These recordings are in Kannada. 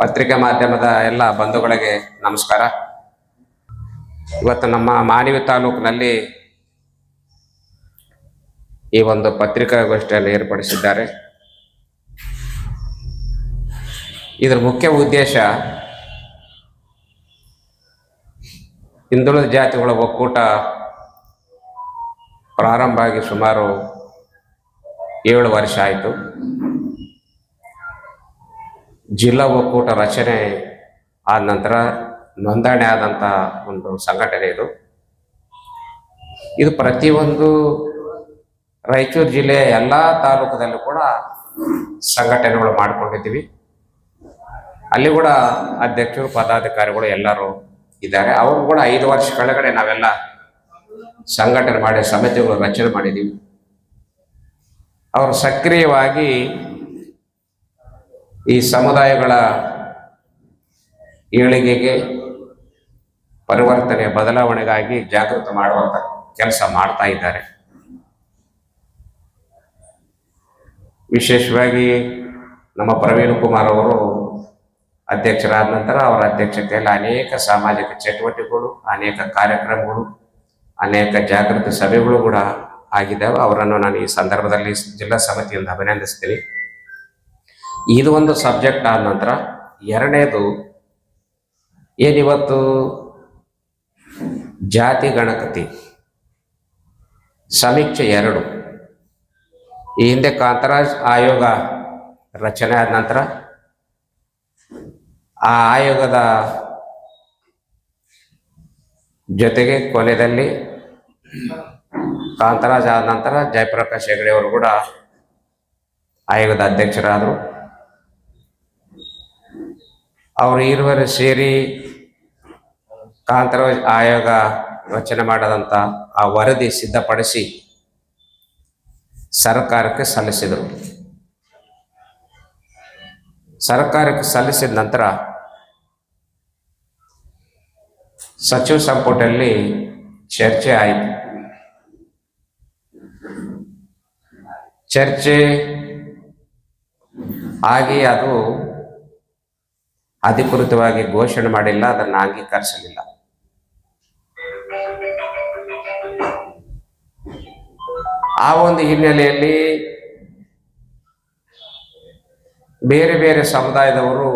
ಪತ್ರಿಕೆ ಮಾಧ್ಯಮದ ಎಲ್ಲ ಬಂಧುಗಳಿಗೆ ನಮಸ್ಕಾರ. ಇವತ್ತು ನಮ್ಮ ಮಾನವಿ ತಾಲೂಕಿನಲ್ಲಿ ಈ ಒಂದು ಪತ್ರಿಕಾಗೋಷ್ಠಿಯನ್ನು ಏರ್ಪಡಿಸಿದ್ದಾರೆ. ಇದರ ಮುಖ್ಯ ಉದ್ದೇಶ ಹಿಂದುಳಿದ ಜಾತಿಗಳ ಒಕ್ಕೂಟ ಪ್ರಾರಂಭ ಆಗಿ ಸುಮಾರು ಏಳು ವರ್ಷ ಆಯಿತು. ಜಿಲ್ಲಾ ಒಕ್ಕೂಟ ರಚನೆ ಆದ ನಂತರ ನೋಂದಣಿ ಆದಂಥ ಒಂದು ಸಂಘಟನೆ ಇದು. ಇದು ಪ್ರತಿಯೊಂದು ರಾಯಚೂರು ಜಿಲ್ಲೆಯ ಎಲ್ಲ ತಾಲೂಕದಲ್ಲೂ ಕೂಡ ಸಂಘಟನೆಗಳು ಮಾಡಿಕೊಂಡಿದ್ದೀವಿ. ಅಲ್ಲಿ ಕೂಡ ಅಧ್ಯಕ್ಷರು, ಪದಾಧಿಕಾರಿಗಳು ಎಲ್ಲರೂ ಇದ್ದಾರೆ. ಅವರು ಕೂಡ ಐದು ವರ್ಷ ಕೆಳಗಡೆ ನಾವೆಲ್ಲ ಸಂಘಟನೆ ಮಾಡಿ, ಸಮಿತಿಗಳು ರಚನೆ ಮಾಡಿದ್ದೀವಿ. ಅವರು ಸಕ್ರಿಯವಾಗಿ ಈ ಸಮುದಾಯಗಳ ಏಳಿಗೆಗೆ ಪರಿವರ್ತನೆ ಬದಲಾವಣೆಗಾಗಿ ಜಾಗೃತ ಮಾಡುವಂಥ ಕೆಲಸ ಮಾಡ್ತಾ ಇದ್ದಾರೆ. ವಿಶೇಷವಾಗಿ ನಮ್ಮ ಪ್ರವೀಣ್ ಕುಮಾರ್ ಅವರು ಅಧ್ಯಕ್ಷರಾದ ನಂತರ ಅವರ ಅಧ್ಯಕ್ಷತೆಯಲ್ಲಿ ಅನೇಕ ಸಾಮಾಜಿಕ ಚಟುವಟಿಕೆಗಳು, ಅನೇಕ ಕಾರ್ಯಕ್ರಮಗಳು, ಅನೇಕ ಜಾಗೃತಿ ಸಭೆಗಳು ಕೂಡ ಆಗಿದ್ದಾವೆ. ಅವರನ್ನು ನಾನು ಈ ಸಂದರ್ಭದಲ್ಲಿ ಜಿಲ್ಲಾ ಸಮಿತಿಯಿಂದ ಅಭಿನಂದಿಸ್ತೀನಿ. ಇದು ಒಂದು ಸಬ್ಜೆಕ್ಟ್ ಆದ ನಂತರ ಎರಡನೇದು ಏನಿವತ್ತು ಜಾತಿ ಗಣಕತಿ. ಸಮೀಕ್ಷೆ ಎರಡು. ಈ ಹಿಂದೆ ಕಾಂತರಾಜ್ ಆಯೋಗ ರಚನೆ ಆದ ನಂತರ ಆ ಆಯೋಗದ ಜೊತೆಗೆ ಕೊನೆಯಲ್ಲಿ ಕಾಂತರಾಜ್ ಆದ ನಂತರ ಜಯಪ್ರಕಾಶ್ ಹೆಗಡೆಯವರು ಕೂಡ ಆಯೋಗದ ಅಧ್ಯಕ್ಷರಾದರು. ಅವರು ಇರುವರು ಸೇರಿ ಕಾಂತರ ಆಯೋಗ ರಚನೆ ಮಾಡದಂತ ಆ ವರದಿ ಸಿದ್ಧಪಡಿಸಿ ಸರ್ಕಾರಕ್ಕೆ ಸಲ್ಲಿಸಿದರು. ಸರ್ಕಾರಕ್ಕೆ ಸಲ್ಲಿಸಿದ ನಂತರ ಸಚಿವ ಸಂಪುಟದಲ್ಲಿ ಚರ್ಚೆ ಆಯಿತು. ಚರ್ಚೆ ಆಗಿ ಅದು ಅಧಿಕೃತವಾಗಿ ಘೋಷಣೆ ಮಾಡಿಲ್ಲ, ಅದನ್ನು ಅಂಗೀಕರಿಸಲಿಲ್ಲ. ಆ ಒಂದು ಹಿನ್ನೆಲೆಯಲ್ಲಿ ಬೇರೆ ಬೇರೆ ಸಮುದಾಯದವರು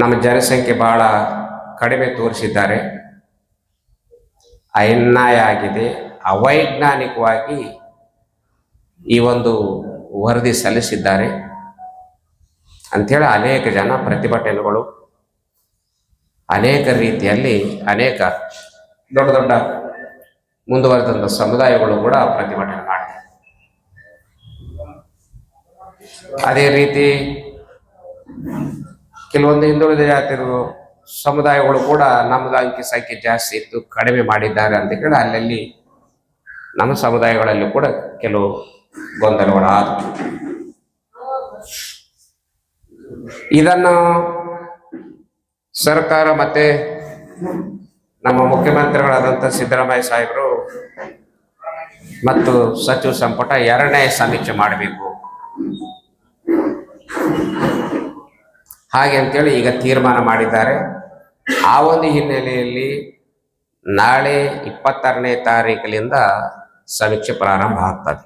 ನಮ್ಮ ಜನಸಂಖ್ಯೆ ಬಹಳ ಕಡಿಮೆ ತೋರಿಸಿದ್ದಾರೆ. ಅನ್ಯಾಯ ಆಗಿದೆ. ಅವೈಜ್ಞಾನಿಕವಾಗಿ ಈ ಒಂದು ವರದಿ ಸಲ್ಲಿಸಿದ್ದಾರೆ. ಅಂಥೇಳಿ ಅನೇಕ ಜನ ಪ್ರತಿಭಟನೆಗಳು, ಅನೇಕ ರೀತಿಯಲ್ಲಿ ಅನೇಕ ದೊಡ್ಡ ದೊಡ್ಡ ಮುಂದುವರೆದಂಥ ಸಮುದಾಯಗಳು ಕೂಡ ಪ್ರತಿಭಟನೆ ಮಾಡಿದೆ ಅದೇ ರೀತಿ ಕೆಲವೊಂದು ಹಿಂದುಳಿದ ಜಾತಿರು ಸಮುದಾಯಗಳು ಕೂಡ ನಮ್ಮದು ಅಂಕಿ ಸಂಖ್ಯೆ ಜಾಸ್ತಿ ಇತ್ತು ಕಡಿಮೆ ಮಾಡಿದ್ದಾರೆ ಅಂತ ಹೇಳಿ ಅಲ್ಲಲ್ಲಿ ನಮ್ಮ ಸಮುದಾಯಗಳಲ್ಲೂ ಕೂಡ ಕೆಲವು ಗೊಂದಲಗಳು ಆದವು ಇದನ್ನು ಸರ್ಕಾರ ಮತ್ತೆ ನಮ್ಮ ಮುಖ್ಯಮಂತ್ರಿಗಳಾದಂಥ ಸಿದ್ದರಾಮಯ್ಯ ಸಾಹೇಬರು ಮತ್ತು ಸಚಿವ ಸಂಪುಟ ಎರಡನೇ ಸಮೀಕ್ಷೆ ಮಾಡಬೇಕು. ಹಾಗೆ ಅಂತೇಳಿ ಈಗ ತೀರ್ಮಾನ ಮಾಡಿದ್ದಾರೆ. ಆ ಒಂದು ಹಿನ್ನೆಲೆಯಲ್ಲಿ ನಾಳೆ ಇಪ್ಪತ್ತಾರನೇ ತಾರೀಕಿನಿಂದ ಸಮೀಕ್ಷೆ ಪ್ರಾರಂಭ ಆಗ್ತದೆ.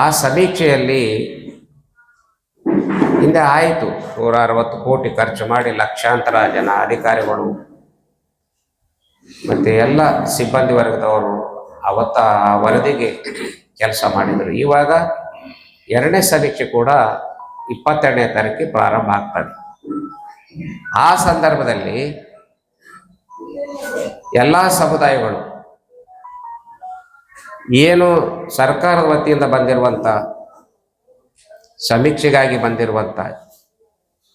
ಆ ಸಮೀಕ್ಷೆಯಲ್ಲಿ ಹಿಂದೆ ಆಯಿತು. ನೂರ ಅರವತ್ತು ಕೋಟಿ ಖರ್ಚು ಮಾಡಿ ಲಕ್ಷಾಂತರ ಜನ ಅಧಿಕಾರಿಗಳು. ಮತ್ತೆ ಎಲ್ಲ ಸಿಬ್ಬಂದಿ ವರ್ಗದವರು ಅವತ್ತ ವರದಿಗೆ ಕೆಲಸ ಮಾಡಿದರು. ಇವಾಗ ಎರಡನೇ ಸಮೀಕ್ಷೆ ಕೂಡ ಇಪ್ಪತ್ತೆರಡನೇ ತಾರೀಕಿಗೆ ಪ್ರಾರಂಭ ಆಗ್ತದೆ. ಆ ಸಂದರ್ಭದಲ್ಲಿ ಎಲ್ಲ ಸಮುದಾಯಗಳು ಏನು ಸರ್ಕಾರದ ವತಿಯಿಂದ ಬಂದಿರುವಂಥ ಸಮೀಕ್ಷೆಗಾಗಿ ಬಂದಿರುವಂಥ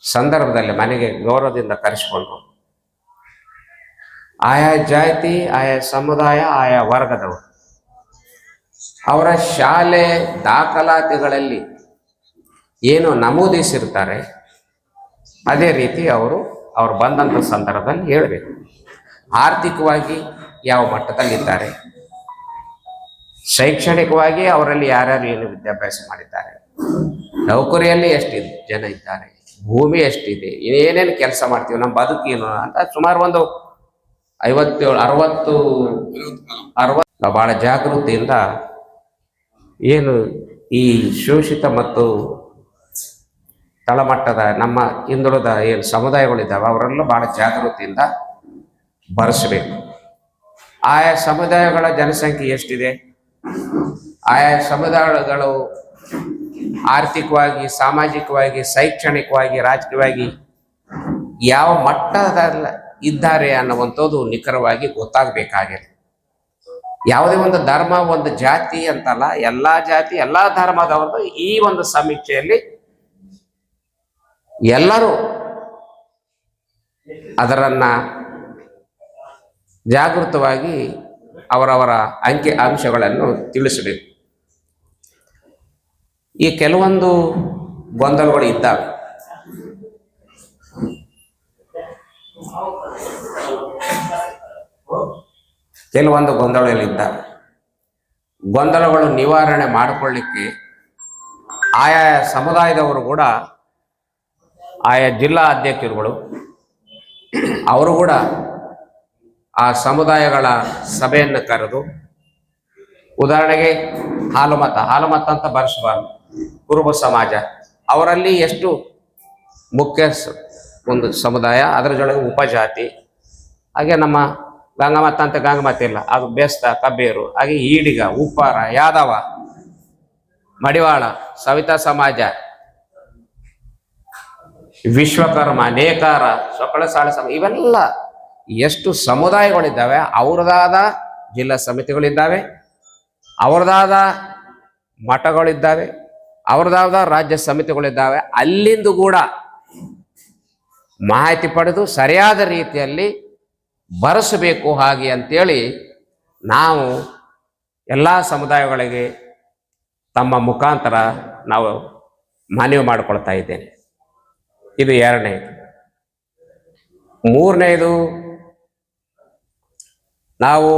ಸಂದರ್ಭದಲ್ಲಿ ಮನೆಗೆ ಗೌರವದಿಂದ ಕರೆಸಿಕೊಂಡು, ಆಯಾ ಜಾತಿ, ಆಯಾ ಸಮುದಾಯ, ಆಯಾ ವರ್ಗದವರು ಅವರ ಶಾಲೆ ದಾಖಲಾತಿಗಳಲ್ಲಿ ಏನು ನಮೂದಿಸಿರ್ತಾರೆ, ಅದೇ ರೀತಿ ಅವರು, ಅವ್ರು ಬಂದಂಥ ಸಂದರ್ಭದಲ್ಲಿ ಹೇಳಬೇಕು. ಆರ್ಥಿಕವಾಗಿ ಯಾವ ಮಟ್ಟದಲ್ಲಿದ್ದಾರೆ? ಶೈಕ್ಷಣಿಕವಾಗಿ ಅವರಲ್ಲಿ ಯಾರ್ಯಾರು ಏನು ವಿದ್ಯಾಭ್ಯಾಸ ಮಾಡಿದ್ದಾರೆ? ನೌಕರಿಯಲ್ಲಿ ಎಷ್ಟಿದೆ ಜನ ಇದ್ದಾರೆ? ಭೂಮಿ ಎಷ್ಟಿದೆ? ಏನೇನು ಕೆಲಸ ಮಾಡ್ತೀವಿ? ನಮ್ಮ ಬದುಕೇನು ಅಂತ ಸುಮಾರು ಒಂದು ಐವತ್ತೇಳು ಅರವತ್ತು ಅರವತ್ತು ಬಹಳ ಜಾಗೃತಿಯಿಂದ ಏನು ಈ ಶೋಷಿತ ಮತ್ತು ತಳಮಟ್ಟದ ನಮ್ಮ ಹಿಂದುಳಿದ ಏನು ಸಮುದಾಯಗಳಿದ್ದಾವೆ ಅವರೆಲ್ಲ ಬಹಳ ಜಾಗೃತಿಯಿಂದ ಬರೆಸಬೇಕು. ಆಯಾ ಸಮುದಾಯಗಳ ಜನಸಂಖ್ಯೆ ಎಷ್ಟಿದೆ? ಆಯಾ ಸಮುದಾಯಗಳು ಆರ್ಥಿಕವಾಗಿ, ಸಾಮಾಜಿಕವಾಗಿ, ಶೈಕ್ಷಣಿಕವಾಗಿ, ರಾಜಕೀಯವಾಗಿ ಯಾವ ಮಟ್ಟದಲ್ಲಿ ಇದ್ದಾರೆ ಅನ್ನುವಂಥದ್ದು ನಿಖರವಾಗಿ ಗೊತ್ತಾಗಬೇಕಾಗಿದೆ. ಯಾವುದೇ ಒಂದು ಧರ್ಮ, ಒಂದು ಜಾತಿ ಅಂತಲ್ಲ, ಎಲ್ಲಾ ಜಾತಿ, ಎಲ್ಲಾ ಧರ್ಮದವರು ಈ ಒಂದು ಸಮೀಕ್ಷೆಯಲ್ಲಿ ಎಲ್ಲರೂ ಅದರನ್ನ ಜಾಗೃತವಾಗಿ ಅವರವರ ಅಂಕಿ ಅಂಶಗಳನ್ನು ತಿಳಿಸಬೇಕು. ಈ ಕೆಲವೊಂದು ಗೊಂದಲಗಳು ಇದ್ದಾವೆ. ಕೆಲವೊಂದು ಗೊಂದಲಗಳಿದ್ದಾವೆ ಗೊಂದಲಗಳು ನಿವಾರಣೆ ಮಾಡಿಕೊಳ್ಳಿಕ್ಕೆ ಆಯಾ ಸಮುದಾಯದವರು ಕೂಡ, ಆಯಾ ಜಿಲ್ಲಾ ಅಧ್ಯಕ್ಷರುಗಳು, ಅವರು ಕೂಡ ಆ ಸಮುದಾಯಗಳ ಸಭೆಯನ್ನು ಕರೆದು, ಉದಾಹರಣೆಗೆ ಹಾಲುಮತ ಹಾಲುಮತ ಅಂತ ಬರೆಸಬಾರ್ದು. ಕುರುಬ ಸಮಾಜ. ಅವರಲ್ಲಿ ಎಷ್ಟು ಮುಖ್ಯ ಒಂದು ಸಮುದಾಯ, ಅದರ ಜೊತೆಗೆ ಉಪಜಾತಿ. ಹಾಗೆ ನಮ್ಮ ಗಂಗಮಾತ ಅಂತ ಗಂಗಮತ ಇಲ್ಲ, ಅದು ಬೆಸ್ತ ಕಬ್ಬೇರು ಹಾಗೆ ಈಡಿಗ, ಉಪ್ಪಾರ, ಯಾದವ, ಮಡಿವಾಳ, ಸವಿತಾ ಸಮಾಜ. ವಿಶ್ವಕರ್ಮ, ನೇಕಾರ ಸೊಕಳ ಸಾಳ ಸಮ, ಇವೆಲ್ಲ ಎಷ್ಟು ಸಮುದಾಯಗಳಿದ್ದಾವೆ, ಅವ್ರದಾದ ಜಿಲ್ಲಾ ಸಮಿತಿಗಳಿದ್ದಾವೆ, ಅವ್ರದಾದ ಮಠಗಳಿದ್ದಾವೆ ಅವ್ರದಾದ ರಾಜ್ಯ ಸಮಿತಿಗಳಿದ್ದಾವೆ. ಅಲ್ಲಿಂದ ಕೂಡ ಮಾಹಿತಿ ಪಡೆದು ಸರಿಯಾದ ರೀತಿಯಲ್ಲಿ ಬರೆಸಬೇಕು ಹಾಗೆ ಅಂತೇಳಿ ನಾವು ಎಲ್ಲ ಸಮುದಾಯಗಳಿಗೆ ತಮ್ಮ ಮುಖಾಂತರ ನಾವು ಮನವಿ ಮಾಡಿಕೊಳ್ತಾ ಇದ್ದೇನೆ. ಇದು ಎರಡನೇದು. ಮೂರನೇದು, ನಾವು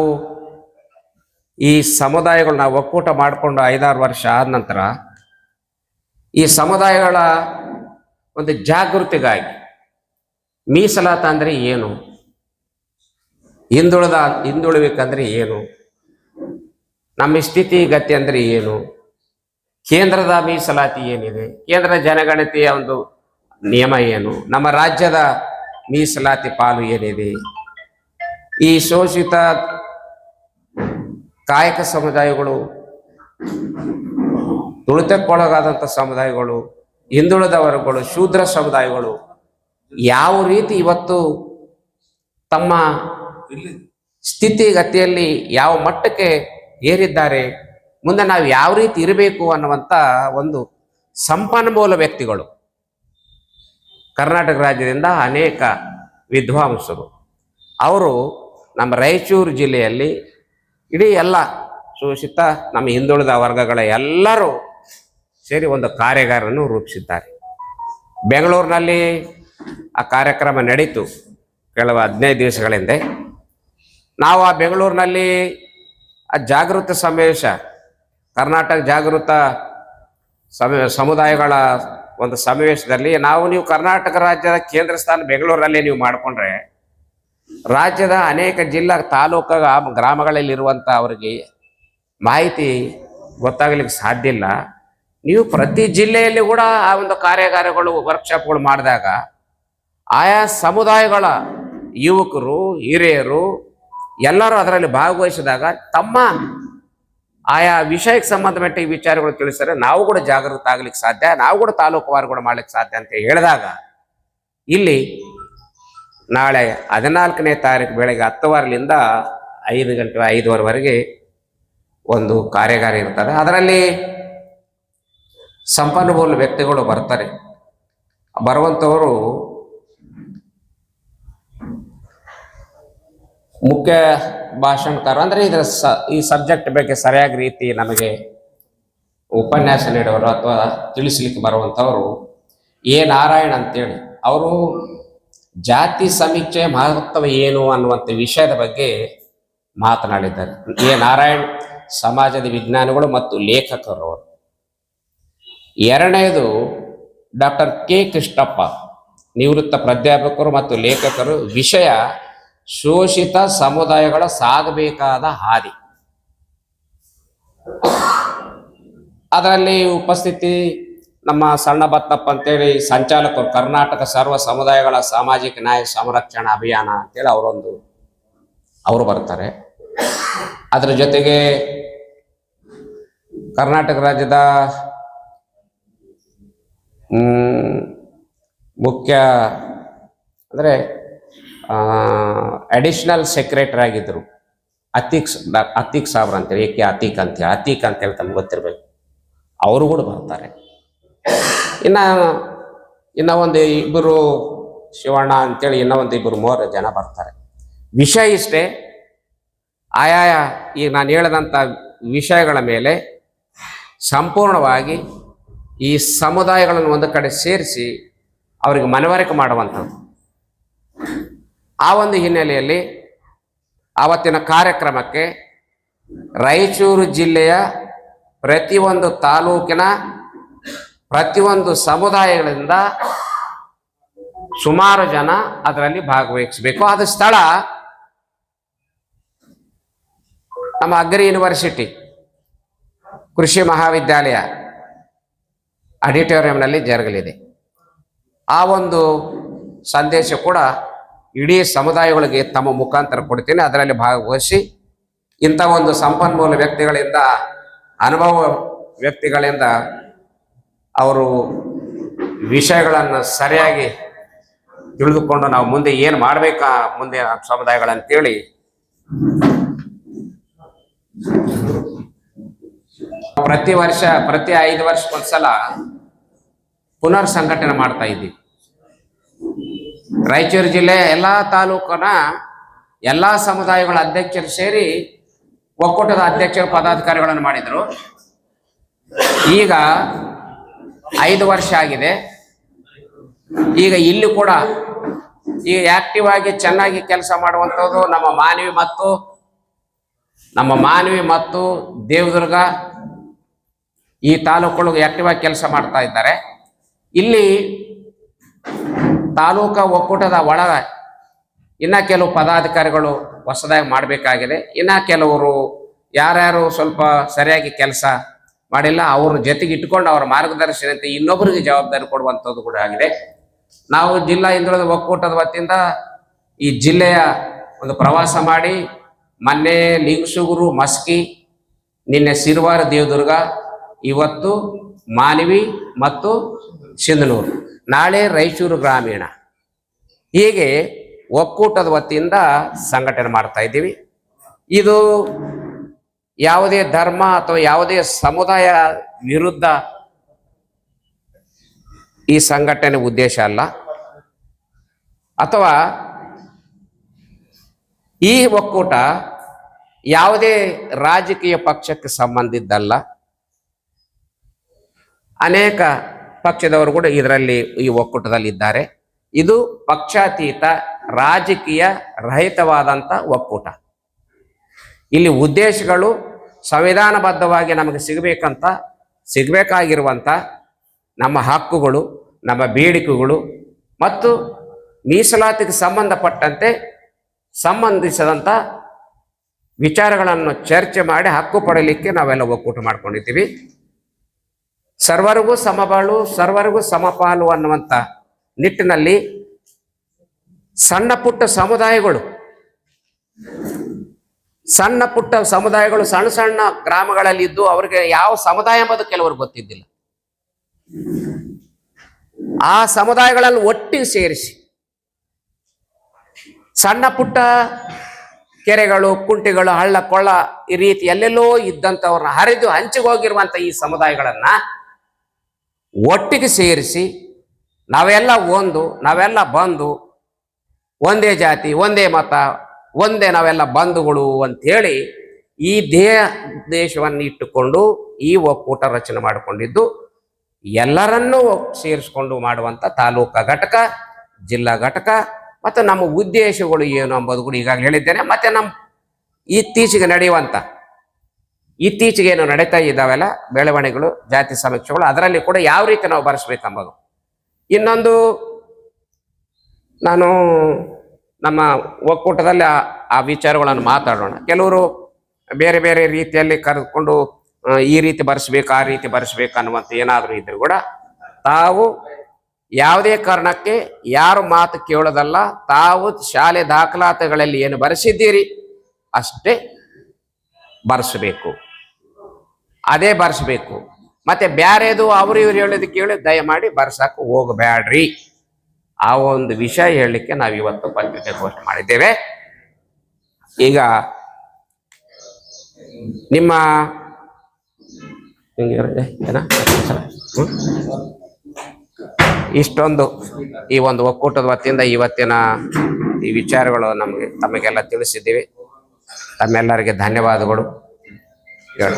ಈ ಸಮುದಾಯಗಳು ನಾವು ಒಕ್ಕೂಟ ಮಾಡಿಕೊಂಡು ಐದಾರು ವರ್ಷ ಆದ ನಂತರ ಈ ಸಮುದಾಯಗಳ ಒಂದು ಜಾಗೃತಿಗಾಗಿ ಮೀಸಲಾತ ಅಂದ್ರೆ ಏನು? ಹಿಂದುಳಿದ ಹಿಂದುಳಿಬೇಕಂದ್ರೆ ಏನು? ನಮ್ಮ ಸ್ಥಿತಿ ಗತಿ ಅಂದ್ರೆ ಏನು? ಕೇಂದ್ರದ ಮೀಸಲಾತಿ ಏನಿದೆ? ಕೇಂದ್ರ ಜನಗಣತಿಯ ಒಂದು ನಿಯಮ ಏನು? ನಮ್ಮ ರಾಜ್ಯದ ಮೀಸಲಾತಿ ಪಾಲು ಏನಿದೆ? ಈ ಶೋಷಿತ ಕಾಯಕ ಸಮುದಾಯಗಳು ತುಳಿತಕ್ಕೊಳಗಾದಂಥ ಸಮುದಾಯಗಳು ಹಿಂದುಳಿದ ವರ್ಗಗಳು ಶೂದ್ರ ಸಮುದಾಯಗಳು ಯಾವ ರೀತಿ ಇವತ್ತು ತಮ್ಮ ಸ್ಥಿತಿಗತಿಯಲ್ಲಿ ಯಾವ ಮಟ್ಟಕ್ಕೆ ಏರಿದ್ದಾರೆ, ಮುಂದೆ ನಾವು ಯಾವ ರೀತಿ ಇರಬೇಕು ಅನ್ನುವಂಥ ಒಂದು ಸಂಪನ್ಮೂಲ ವ್ಯಕ್ತಿಗಳು ಕರ್ನಾಟಕ ರಾಜ್ಯದಿಂದ ಅನೇಕ ವಿದ್ವಾಂಸರು. ಅವರು ನಮ್ಮ ರಾಯಚೂರು ಜಿಲ್ಲೆಯಲ್ಲಿ ಇಡೀ ಎಲ್ಲ ಶೋಷಿತ ನಮ್ಮ ಹಿಂದುಳಿದ ವರ್ಗಗಳ ಎಲ್ಲರೂ ಸೇರಿ ಒಂದು ಕಾರ್ಯಾಗಾರವನ್ನು ರೂಪಿಸಿದ್ದಾರೆ. ಬೆಂಗಳೂರಿನಲ್ಲಿ ಆ ಕಾರ್ಯಕ್ರಮ ನಡೀತು ಕೆಲವು ಹದಿನೈದು ದಿವಸಗಳ ಹಿಂದೆ. ನಾವು ಆ ಬೆಂಗಳೂರಿನಲ್ಲಿ ಆ ಜಾಗೃತ ಸಮಾವೇಶ, ಕರ್ನಾಟಕ ಜಾಗೃತ ಸಮೇ, ಸಮುದಾಯಗಳ ಒಂದು ಸಮಾವೇಶದಲ್ಲಿ ನಾವು ನೀವು ಕರ್ನಾಟಕ ರಾಜ್ಯದ ಕೇಂದ್ರ ಸ್ಥಾನ ಬೆಂಗಳೂರಲ್ಲಿ ನೀವು ಮಾಡಿಕೊಂಡ್ರೆ ರಾಜ್ಯದ ಅನೇಕ ಜಿಲ್ಲಾ ತಾಲೂಕ ಗ್ರಾಮ- ಗ್ರಾಮಗಳಲ್ಲಿರುವಂಥ ಅವರಿಗೆ ಮಾಹಿತಿ ಗೊತ್ತಾಗಲಿಕ್ಕೆ ಸಾಧ್ಯ ಇಲ್ಲ. ನೀವು ಪ್ರತಿ ಜಿಲ್ಲೆಯಲ್ಲಿ ಕೂಡ ಆ ಒಂದು ಕಾರ್ಯಾಗಾರಗಳು ವರ್ಕ್ಶಾಪ್ಗಳು ಮಾಡಿದಾಗ ಆಯಾ ಸಮುದಾಯಗಳ ಯುವಕರು, ಹಿರಿಯರು ಎಲ್ಲರೂ ಅದರಲ್ಲಿ ಭಾಗವಹಿಸಿದಾಗ ತಮ್ಮ ಆಯಾ ವಿಷಯಕ್ಕೆ ಸಂಬಂಧಪಟ್ಟ ಈ ವಿಚಾರಗಳು ತಿಳಿಸಿದ್ರೆ ನಾವು ಕೂಡ ಜಾಗೃತ ಆಗ್ಲಿಕ್ಕೆ ಸಾಧ್ಯ, ನಾವು ಕೂಡ ತಾಲೂಕು ಕೂಡ ಮಾಡ್ಲಿಕ್ಕೆ ಸಾಧ್ಯ ಅಂತ ಹೇಳಿದಾಗ ಇಲ್ಲಿ ನಾಳೆ ಹದಿನಾಲ್ಕನೇ ತಾರೀಕು ಬೆಳಗ್ಗೆ ಹತ್ತುವರೆಲಿಂದ ಐದು ಗಂಟೆ ಐದುವರೆವರೆಗೆ ಒಂದು ಕಾರ್ಯಾಗಾರ ಇರ್ತದೆ. ಅದರಲ್ಲಿ ಸಂಪನ್ಮೂಲ ವ್ಯಕ್ತಿಗಳು ಬರ್ತಾರೆ. ಬರುವಂಥವರು ಮುಖ್ಯ ಭಾಷಣಕಾರ, ಅಂದರೆ ಇದರ ಸ, ಈ ಸಬ್ಜೆಕ್ಟ್ ಬಗ್ಗೆ ಸರಿಯಾಗಿ ರೀತಿ ನಮಗೆ ಉಪನ್ಯಾಸ ನೀಡೋರು ಅಥವಾ ತಿಳಿಸ್ಲಿಕ್ಕೆ ಬರುವಂಥವರು ಎ. ನಾರಾಯಣ್ ಅಂತೇಳಿ. ಅವರು ಜಾತಿ ಸಮೀಕ್ಷೆ ಮಹತ್ವ ಏನು ಅನ್ನುವಂಥ ವಿಷಯದ ಬಗ್ಗೆ ಮಾತನಾಡಿದ್ದಾರೆ. ಎ. ನಾರಾಯಣ್ ಸಮಾಜದ ವಿಜ್ಞಾನಿಗಳು ಮತ್ತು ಲೇಖಕರು ಅವರು. ಎರಡನೇದು ಡಾಕ್ಟರ್ ಕೆ ಕೃಷ್ಣಪ್ಪ, ನಿವೃತ್ತ ಪ್ರಾಧ್ಯಾಪಕರು ಮತ್ತು ಲೇಖಕರು, ವಿಷಯ ಶೋಷಿತ ಸಮುದಾಯಗಳ ಸಾಗಬೇಕಾದ ಹಾದಿ. ಅದರಲ್ಲಿ ಉಪಸ್ಥಿತಿ ನಮ್ಮ ಸಣ್ಣ ಬತ್ತಪ್ಪ ಅಂತೇಳಿ, ಸಂಚಾಲಕರು ಕರ್ನಾಟಕ ಸರ್ವ ಸಮುದಾಯಗಳ ಸಾಮಾಜಿಕ ನ್ಯಾಯ ಸಂರಕ್ಷಣಾ ಅಭಿಯಾನ ಅಂತೇಳಿ ಅವರೊಂದು, ಅವರು ಬರ್ತಾರೆ. ಅದರ ಜೊತೆಗೆ ಕರ್ನಾಟಕ ರಾಜ್ಯದ ಮುಖ್ಯ ಅಂದರೆ ಅಡಿಷನಲ್ ಸೆಕ್ರೆಟರಿ ಆಗಿದ್ದರು ಅತೀಕ್ ಅತೀಕ್ ಸಾಬ್ರ ಅಂತೇಳಿ, ಏಕೆ ಅತೀಕ್ ಅಂತೇಳಿ ಅತೀಕ್ ಅಂತೇಳಿ ತಮ್ಗೆ ಗೊತ್ತಿರಬೇಕು. ಅವರು ಕೂಡ ಬರ್ತಾರೆ. ಇನ್ನು ಇನ್ನು ಒಂದು ಇಬ್ಬರು ಶಿವಣ್ಣ ಅಂತೇಳಿ, ಇನ್ನೂ ಒಂದು ಇಬ್ಬರು ಮೂವರು ಜನ ಬರ್ತಾರೆ. ವಿಷಯ ಇಷ್ಟೇ, ಆಯಾಯ ಈಗ ನಾನು ಹೇಳಿದಂಥ ವಿಷಯಗಳ ಮೇಲೆ ಸಂಪೂರ್ಣವಾಗಿ ಈ ಸಮುದಾಯಗಳನ್ನು ಒಂದು ಕಡೆ ಸೇರಿಸಿ ಅವರಿಗೆ ಮನವರಿಕೆ ಮಾಡುವಂಥದ್ದು. ಆ ಒಂದು ಹಿನ್ನೆಲೆಯಲ್ಲಿ ಆವತ್ತಿನ ಕಾರ್ಯಕ್ರಮಕ್ಕೆ ರಾಯಚೂರು ಜಿಲ್ಲೆಯ ಪ್ರತಿಯೊಂದು ತಾಲೂಕಿನ ಪ್ರತಿಯೊಂದು ಸಮುದಾಯಗಳಿಂದ ಸುಮಾರು ಜನ ಅದರಲ್ಲಿ ಭಾಗವಹಿಸಬೇಕು. ಅದು ಸ್ಥಳ ನಮ್ಮ ಅಗ್ರಿ ಯೂನಿವರ್ಸಿಟಿ, ಕೃಷಿ ಮಹಾವಿದ್ಯಾಲಯ. ಆಡಿಟೋರಿಯಂನಲ್ಲಿ ಜರುಗಲಿದೆ. ಆ ಒಂದು ಸಂದೇಶ ಕೂಡ ಇಡೀ ಸಮುದಾಯಗಳಿಗೆ ತಮ್ಮ ಮುಖಾಂತರ ಕೊಡ್ತೀನಿ. ಅದರಲ್ಲಿ ಭಾಗವಹಿಸಿ ಇಂಥ ಒಂದು ಸಂಪನ್ಮೂಲ ವ್ಯಕ್ತಿಗಳಿಂದ, ಅನುಭವ ವ್ಯಕ್ತಿಗಳಿಂದ ಅವರು ವಿಷಯಗಳನ್ನು ಸರಿಯಾಗಿ ತಿಳಿದುಕೊಂಡು ನಾವು ಮುಂದೆ ಏನು ಮಾಡಬೇಕಾ, ಮುಂದೆ ಸಮುದಾಯಗಳಂತೇಳಿ ಪ್ರತಿ ವರ್ಷ, ಪ್ರತಿ ಐದು ವರ್ಷಕ್ಕೊಂದ್ಸಲ ಪುನರ್ ಸಂಘಟನೆ ಮಾಡ್ತಾ ಇದ್ದೀವಿ. ರಾಯಚೂರು ಜಿಲ್ಲೆ ಎಲ್ಲ ತಾಲೂಕನ ಎಲ್ಲ ಸಮುದಾಯಗಳ ಅಧ್ಯಕ್ಷರು ಸೇರಿ ಒಕ್ಕೂಟದ ಅಧ್ಯಕ್ಷರು, ಪದಾಧಿಕಾರಿಗಳನ್ನು ಮಾಡಿದರು. ಈಗ ಐದು ವರ್ಷ ಆಗಿದೆ. ಈಗ ಇಲ್ಲಿ ಕೂಡ ಈಗ ಆಕ್ಟಿವ್ ಆಗಿ ಚೆನ್ನಾಗಿ ಕೆಲಸ ಮಾಡುವಂಥದ್ದು ನಮ್ಮ ಮಾನವಿ ಮತ್ತು ನಮ್ಮ ಮಾನವಿ ಮತ್ತು ದೇವದುರ್ಗ ಈ ತಾಲೂಕುಗಳು ಆಕ್ಟಿವ್ ಆಗಿ ಕೆಲಸ ಮಾಡ್ತಾ ಇದ್ದಾರೆ. ಇಲ್ಲಿ ತಾಲೂಕ ಒಕ್ಕೂಟದ ಒಳಗ ಇನ್ನ ಕೆಲವು ಪದಾಧಿಕಾರಿಗಳು ಹೊಸದಾಗಿ ಮಾಡಬೇಕಾಗಿದೆ. ಇನ್ನ ಕೆಲವರು ಯಾರ್ಯಾರು ಸ್ವಲ್ಪ ಸರಿಯಾಗಿ ಕೆಲಸ ಮಾಡಿಲ್ಲ, ಅವ್ರ ಜೊತೆಗೆ ಇಟ್ಕೊಂಡು ಅವರ ಮಾರ್ಗದರ್ಶನತೆ ಇನ್ನೊಬ್ಬರಿಗೆ ಜವಾಬ್ದಾರಿ ಕೊಡುವಂಥದ್ದು ಕೂಡ ಆಗಿದೆ. ನಾವು ಜಿಲ್ಲಾ ಹಿಂದುಳಿದ ಒಕ್ಕೂಟದ ವತಿಯಿಂದ ಈ ಜಿಲ್ಲೆಯ ಒಂದು ಪ್ರವಾಸ ಮಾಡಿ ಮೊನ್ನೆ ಲಿಂಗಸುಗುರು ಮಸ್ಕಿ, ನಿನ್ನೆ ಸಿರುವಾರ, ದೇವದುರ್ಗ, ಇವತ್ತು ಮಾನವಿ ಮತ್ತು ಸಿಂಧನೂರು ನಾಳೆ ರಾಯಚೂರು ಗ್ರಾಮೀಣ. ಹೀಗೆ ಒಕ್ಕೂಟದ ವತಿಯಿಂದ ಸಂಘಟನೆ ಮಾಡ್ತಾ ಇದ್ದೀವಿ. ಇದು ಯಾವುದೇ ಧರ್ಮ ಅಥವಾ ಯಾವುದೇ ಸಮುದಾಯ ವಿರುದ್ಧ ಈ ಸಂಘಟನೆ ಉದ್ದೇಶ ಅಲ್ಲ. ಅಥವಾ ಈ ಒಕ್ಕೂಟ ಯಾವುದೇ ರಾಜಕೀಯ ಪಕ್ಷಕ್ಕೆ ಸಂಬಂಧಿದ್ದಲ್ಲ. ಅನೇಕ ಪಕ್ಷದವರು ಕೂಡ ಇದರಲ್ಲಿ ಈ ಒಕ್ಕೂಟದಲ್ಲಿ ಇದ್ದಾರೆ ಇದು ಪಕ್ಷಾತೀತ, ರಾಜಕೀಯ ರಹಿತವಾದಂಥ ಒಕ್ಕೂಟ. ಇಲ್ಲಿ ಉದ್ದೇಶಗಳು ಸಂವಿಧಾನಬದ್ಧವಾಗಿ ನಮಗೆ ಸಿಗಬೇಕಂತ ಸಿಗಬೇಕಾಗಿರುವಂಥ ನಮ್ಮ ಹಕ್ಕುಗಳು, ನಮ್ಮ ಬೇಡಿಕೆಗಳು ಮತ್ತು ಮೀಸಲಾತಿಗೆ ಸಂಬಂಧಪಟ್ಟಂತೆ ಸಂಬಂಧಿಸಿದಂಥ ವಿಚಾರಗಳನ್ನು ಚರ್ಚೆ ಮಾಡಿ ಹಕ್ಕು ಪಡೆಯಲಿಕ್ಕೆ ನಾವೆಲ್ಲ ಒಕ್ಕೂಟ ಮಾಡ್ಕೊಂಡಿದ್ದೀವಿ. ಸರ್ವರಿಗೂ ಸಮಬಾಳು, ಸರ್ವರಿಗೂ ಸಮಪಾಲು ಅನ್ನುವಂಥ ನಿಟ್ಟಿನಲ್ಲಿ ಸಣ್ಣ ಪುಟ್ಟ ಸಮುದಾಯಗಳು, ಸಣ್ಣ ಪುಟ್ಟ ಸಮುದಾಯಗಳು ಸಣ್ಣ ಸಣ್ಣ ಗ್ರಾಮಗಳಲ್ಲಿ ಇದ್ದು ಅವರಿಗೆ ಯಾವ ಸಮುದಾಯ ಎಂಬುದು ಕೆಲವರು ಗೊತ್ತಿದ್ದಿಲ್ಲ. ಆ ಸಮುದಾಯಗಳಲ್ಲಿ ಒಟ್ಟಿಗೆ ಸೇರಿಸಿ ಸಣ್ಣ ಪುಟ್ಟ ಕೆರೆಗಳು, ಕುಂಟೆಗಳು, ಹಳ್ಳ, ಕೊಳ್ಳ ಈ ರೀತಿ ಎಲ್ಲೆಲ್ಲೋ ಇದ್ದಂಥವ್ರನ್ನ ಹರಿದು ಹಂಚಿಗೆ ಹೋಗಿರುವಂಥ ಈ ಸಮುದಾಯಗಳನ್ನ ಒಟ್ಟಿಗೆ ಸೇರಿಸಿ ನಾವೆಲ್ಲ ಒಂದು, ನಾವೆಲ್ಲ ಬಂದು ಒಂದೇ ಜಾತಿ, ಒಂದೇ ಮತ, ಒಂದೇ ನಾವೆಲ್ಲ ಬಂಧುಗಳು ಅಂಥೇಳಿ ಈ ದೇಹ ದೇಶವನ್ನು ಇಟ್ಟುಕೊಂಡು ಈ ಒಕ್ಕೂಟ ರಚನೆ ಮಾಡಿಕೊಂಡಿದ್ದು, ಎಲ್ಲರನ್ನೂ ಸೇರಿಸ್ಕೊಂಡು ಮಾಡುವಂಥ ತಾಲೂಕಾ ಘಟಕ, ಜಿಲ್ಲಾ ಘಟಕ, ಮತ್ತು ನಮ್ಮ ಉದ್ದೇಶಗಳು ಏನು ಅಂಬೋದು ಕೂಡ ಈಗಾಗಲೇ ಹೇಳಿದ್ದೇನೆ. ಮತ್ತು ನಮ್ಮ ಇತ್ತೀಚೆಗೆ ನಡೆಯುವಂಥ ಇತ್ತೀಚೆಗೆ ಏನು ನಡೀತಾ ಇದ್ದಾವೆಲ್ಲ ಬೆಳವಣಿಗೆಗಳು, ಜಾತಿ ಸಮೀಕ್ಷೆಗಳು, ಅದರಲ್ಲಿ ಕೂಡ ಯಾವ ರೀತಿ ನಾವು ಬರೆಸ್ಬೇಕಂಬೋದು ಇನ್ನೊಂದು, ನಾನು ನಮ್ಮ ಒಕ್ಕೂಟದಲ್ಲಿ ಆ- ವಿಚಾರಗಳನ್ನು ಮಾತಾಡೋಣ. ಕೆಲವರು ಬೇರೆ ಬೇರೆ ರೀತಿಯಲ್ಲಿ ಕರೆದುಕೊಂಡು ಈ ರೀತಿ ಬರೆಸ್ಬೇಕು, ಆ ರೀತಿ ಬರೆಸ್ಬೇಕು ಅನ್ನುವಂಥ ಏನಾದರೂ ಇದ್ರು ಕೂಡ ತಾವು ಯಾವುದೇ ಕಾರಣಕ್ಕೆ ಯಾರು ಮಾತು ಕೇಳೋದಲ್ಲ, ತಾವು ಶಾಲೆ ದಾಖಲಾತಿಗಳಲ್ಲಿ ಏನು ಬರೆಸಿದ್ದೀರಿ, ಅಷ್ಟೇ ಬರೆಸಬೇಕು. ಅದೇ ಬರೆಸಬೇಕು. ಮತ್ತೆ ಬ್ಯಾರೇದು ಅವರು ಇವ್ರು ಹೇಳೋದು ಕೇಳಿ ದಯಮಾಡಿ ಬರ್ಸಕ್ಕೆ ಹೋಗಬೇಡ್ರಿ ಆ ಒಂದು ವಿಷಯ ಹೇಳಲಿಕ್ಕೆ ನಾವು ಇವತ್ತು ಪತ್ರಿಕೆ ಘೋಷಣೆ ಮಾಡಿದ್ದೇವೆ. ಈಗ ನಿಮ್ಮ? ಇಷ್ಟೊಂದು ಈ ಒಂದು ಒಕ್ಕೂಟದ ವತಿಯಿಂದ ಇವತ್ತಿನ ಈ ವಿಚಾರಗಳು ನಮಗೆ ತಮಗೆಲ್ಲ ತಿಳಿಸಿದ್ದೀವಿ. ತಮ್ಮೆಲ್ಲರಿಗೆ ಧನ್ಯವಾದಗಳು ಹೇಳು.